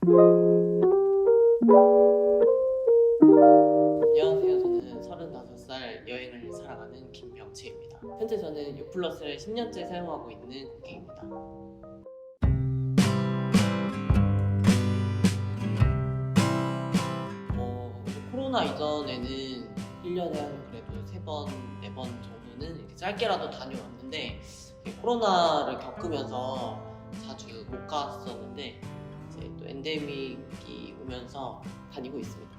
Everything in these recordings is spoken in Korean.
안녕하세요. 저는 35살 여행을 살아가는 김병채입니다. 현재 저는 유플러스를 10년째 사용하고 있는 고객입니다. 어, 코로나 이전에는 1년에 한 그래도 3번, 4번 정도는 이렇게 짧게라도 다녀왔는데 코로나를 겪으면서 자주 못 갔었는데 엔데믹이 오면서 다니고 있습니다.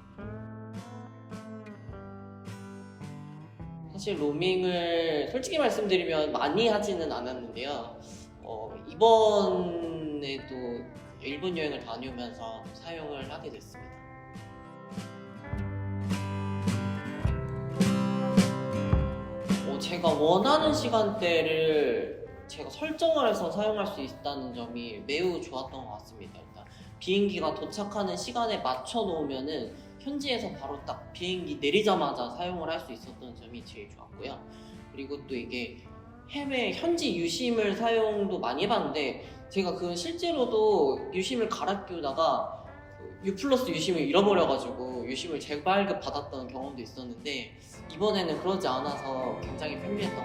사실 로밍을 솔직히 말씀드리면 많이 하지는 않았는데요. 어, 이번에도 일본 여행을 다녀오면서 사용을 하게 됐습니다. 어, 제가 원하는 시간대를 제가 설정을 해서 사용할 수 있다는 점이 매우 좋았던 것 같습니다. 일단 비행기가 도착하는 시간에 맞춰 놓으면은 현지에서 바로 딱 비행기 내리자마자 사용을 할 수 있었던 점이 제일 좋았고요. 그리고 또 이게 해외 현지 유심을 사용도 많이 해봤는데 제가 그 실제로도 유심을 갈아 끼우다가 그 U 플러스 유심을 잃어버려가지고 유심을 재발급 받았던 경험도 있었는데 이번에는 그러지 않아서 굉장히 편리했던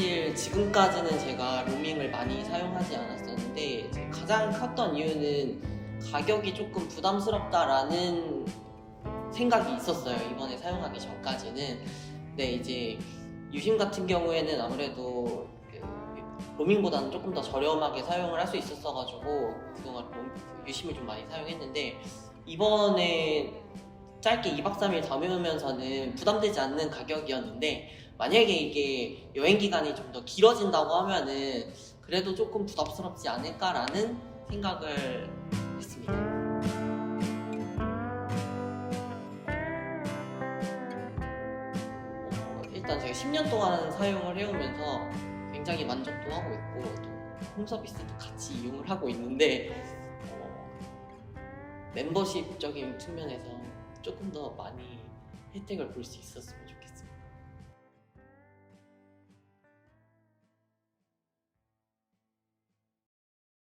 사실 지금까지는 제가 로밍을 많이 사용하지 않았었는데 가장 컸던 이유는 가격이 조금 부담스럽다라는 생각이 있었어요. 이번에 사용하기 전까지는. 근데 이제 유심 같은 경우에는 아무래도 그 로밍보다는 조금 더 저렴하게 사용을 할 수 있었어가지고 그동안 로- 유심을 좀 많이 사용했는데 이번에 짧게 2박 3일 다녀오면서는 부담되지 않는 가격이었는데 만약에 이게 여행 기간이 좀 더 길어진다고 하면은 그래도 조금 부담스럽지 않을까라는 생각을 했습니다. 어, 일단 제가 10년 동안 사용을 해오면서 굉장히 만족도 하고 있고 또 홈서비스도 같이 이용을 하고 있는데 어, 멤버십적인 측면에서 조금 더 많이 혜택을 볼 수 있었으면 좋겠어요.